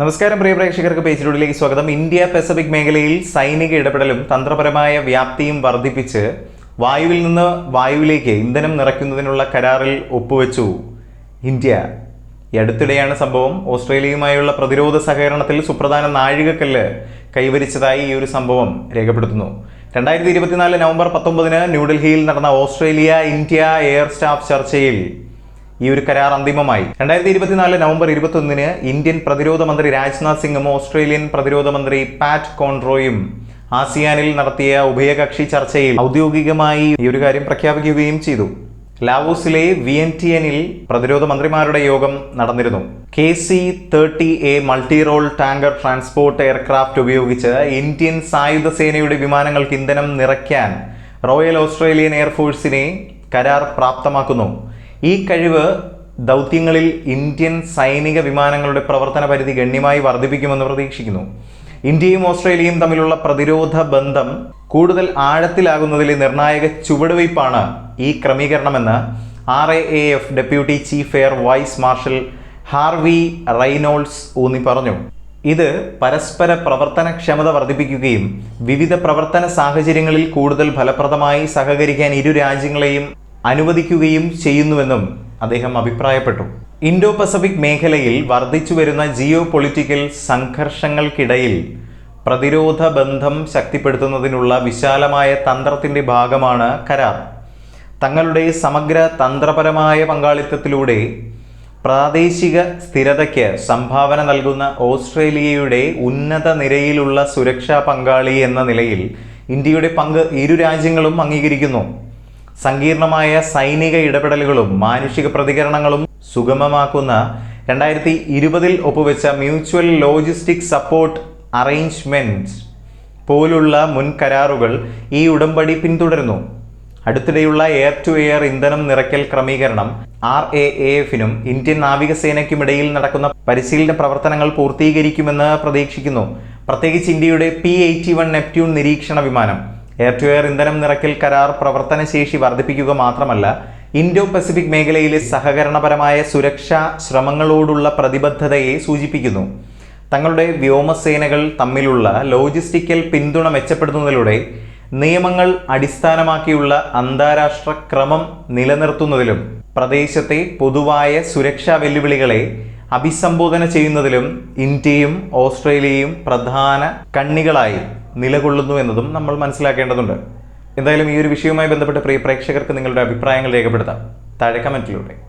നമസ്കാരം പ്രിയ പ്രേക്ഷകർക്ക് പേജിലൂടിലേക്ക് സ്വാഗതം. ഇന്ത്യ പസഫിക് മേഖലയിൽ സൈനിക ഇടപെടലും തന്ത്രപരമായ വ്യാപ്തിയും വർദ്ധിപ്പിച്ച് വായുവിൽ നിന്ന് വായുവിലേക്ക് ഇന്ധനം നിറയ്ക്കുന്നതിനുള്ള കരാറിൽ ഒപ്പുവെച്ചു ഇന്ത്യ. ഈ അടുത്തിടെയാണ് സംഭവം. ഓസ്ട്രേലിയയുമായുള്ള പ്രതിരോധ സഹകരണത്തിൽ സുപ്രധാന നാഴികക്കല്ല് കൈവരിച്ചതായി ഈ ഒരു സംഭവം രേഖപ്പെടുത്തുന്നു. രണ്ടായിരത്തി ഇരുപത്തിനാല് നവംബർ പത്തൊമ്പതിന് ന്യൂഡൽഹിയിൽ നടന്ന ഓസ്ട്രേലിയ ഇന്ത്യ എയർ സ്റ്റാഫ് ചർച്ചയിൽ ഈ ഒരു കരാർ അന്തിമമായി. രണ്ടായിരത്തി ഇരുപത്തിനാല് നവംബർ ഇരുപത്തൊന്നിന് ഇന്ത്യൻ പ്രതിരോധ മന്ത്രി രാജ്നാഥ് സിംഗും ഓസ്ട്രേലിയൻ പ്രതിരോധ മന്ത്രി പാറ്റ് കോൺട്രോയും ആസിയാനിൽ നടത്തിയ ഉഭയകക്ഷി ചർച്ചയിൽ ഔദ്യോഗികമായി ഈ ഒരു കാര്യം പ്രഖ്യാപിക്കുകയും ചെയ്തു. ലാവോസിലെ വിയന്റിയനിൽ പ്രതിരോധ മന്ത്രിമാരുടെ യോഗം നടന്നിരുന്നു. K C thirty A multi role tanker transport aircraft ഉപയോഗിച്ച് ഇന്ത്യൻ സായുധ സേനയുടെ വിമാനങ്ങൾക്ക് ഇന്ധനം നിറയ്ക്കാൻ റോയൽ ഓസ്ട്രേലിയൻ എയർഫോഴ്സിനെ കരാർ പ്രാപ്തമാക്കുന്നു. ഈ കഴിവ് ദൗത്യങ്ങളിൽ ഇന്ത്യൻ സൈനിക വിമാനങ്ങളുടെ പ്രവർത്തന പരിധി ഗണ്യമായി വർദ്ധിപ്പിക്കുമെന്ന് പ്രതീക്ഷിക്കുന്നു. ഇന്ത്യയും ഓസ്ട്രേലിയയും തമ്മിലുള്ള പ്രതിരോധ ബന്ധം കൂടുതൽ ആഴത്തിലാകുന്നതിലെ നിർണായക ചുവടുവയ്പ്പാണ് ഈ ക്രമീകരണമെന്ന് R A A F deputy chief air vice marshal Harvey Reynolds ഊന്നി പറഞ്ഞു. ഇത് പരസ്പര പ്രവർത്തനക്ഷമത വർദ്ധിപ്പിക്കുകയും വിവിധ പ്രവർത്തന സാഹചര്യങ്ങളിൽ കൂടുതൽ ഫലപ്രദമായി സഹകരിക്കാൻ ഇരു രാജ്യങ്ങളെയും അനുവദിക്കുകയും ചെയ്യുന്നുവെന്നും അദ്ദേഹം അഭിപ്രായപ്പെട്ടു. ഇൻഡോ പസഫിക് മേഖലയിൽ വർദ്ധിച്ചു വരുന്ന ജിയോ പൊളിറ്റിക്കൽ സംഘർഷങ്ങൾക്കിടയിൽ പ്രതിരോധ ബന്ധം ശക്തിപ്പെടുത്തുന്നതിനുള്ള വിശാലമായ തന്ത്രത്തിന്റെ ഭാഗമാണ് കരാർ. തങ്ങളുടെ സമഗ്ര തന്ത്രപരമായ പങ്കാളിത്തത്തിലൂടെ പ്രാദേശിക സ്ഥിരതയ്ക്ക് സംഭാവന നൽകുന്ന ഓസ്ട്രേലിയയുടെ ഉന്നത നിരയിലുള്ള സുരക്ഷാ പങ്കാളി എന്ന നിലയിൽ ഇന്ത്യയുടെ പങ്ക് ഇരു രാജ്യങ്ങളും അംഗീകരിക്കുന്നു. സങ്കീർണമായ സൈനിക ഇടപെടലുകളും മാനുഷിക പ്രതികരണങ്ങളും സുഗമമാക്കുന്ന രണ്ടായിരത്തി ഇരുപതിൽ ഒപ്പുവെച്ച മ്യൂച്വൽ ലോജിസ്റ്റിക് സപ്പോർട്ട് അറേഞ്ച്മെന്റ് പോലുള്ള മുൻ കരാറുകൾ ഈ ഉടമ്പടി പിന്തുടരുന്നു. അടുത്തിടെയുള്ള എയർ ടു എയർ ഇന്ധനം നിറയ്ക്കൽ ക്രമീകരണം ആർ എ എഫിനും ഇന്ത്യൻ നാവികസേനയ്ക്കുമിടയിൽ നടക്കുന്ന പരിശീലന പ്രവർത്തനങ്ങൾ പൂർത്തീകരിക്കുമെന്ന് പ്രതീക്ഷിക്കുന്നു. പ്രത്യേകിച്ച് ഇന്ത്യയുടെ പി എയ്റ്റി വൺ നെപ്റ്റ്യൂൺ നിരീക്ഷണ വിമാനം. എയർ ടു എയർ ഇന്ധനം നിറയ്ക്കൽ കരാർ പ്രവർത്തനശേഷി വർദ്ധിപ്പിക്കുക മാത്രമല്ല ഇൻഡോ പസഫിക് മേഖലയിലെ സഹകരണപരമായ സുരക്ഷാ ശ്രമങ്ങളോടുള്ള പ്രതിബദ്ധതയെ സൂചിപ്പിക്കുന്നു. തങ്ങളുടെ വ്യോമസേനകൾ തമ്മിലുള്ള ലോജിസ്റ്റിക്കൽ പിന്തുണ മെച്ചപ്പെടുത്തുന്നതിലൂടെ നിയമങ്ങൾ അടിസ്ഥാനമാക്കിയുള്ള അന്താരാഷ്ട്ര ക്രമം നിലനിർത്തുന്നതിലും പ്രദേശത്തെ പൊതുവായ സുരക്ഷാ വെല്ലുവിളികളെ അഭിസംബോധന ചെയ്യുന്നതിലും ഇന്ത്യയും ഓസ്ട്രേലിയയും പ്രധാന കണ്ണികളായി. നിലകൊള്ളുന്നു എന്നതും നമ്മൾ മനസ്സിലാക്കേണ്ടതുണ്ട്. എന്തായാലും ഈ ഒരു വിഷയവുമായി ബന്ധപ്പെട്ട് പ്രിയ പ്രേക്ഷകർക്ക് നിങ്ങളുടെ അഭിപ്രായങ്ങൾ രേഖപ്പെടുത്താം. താഴെ കമന്റിലൂടെ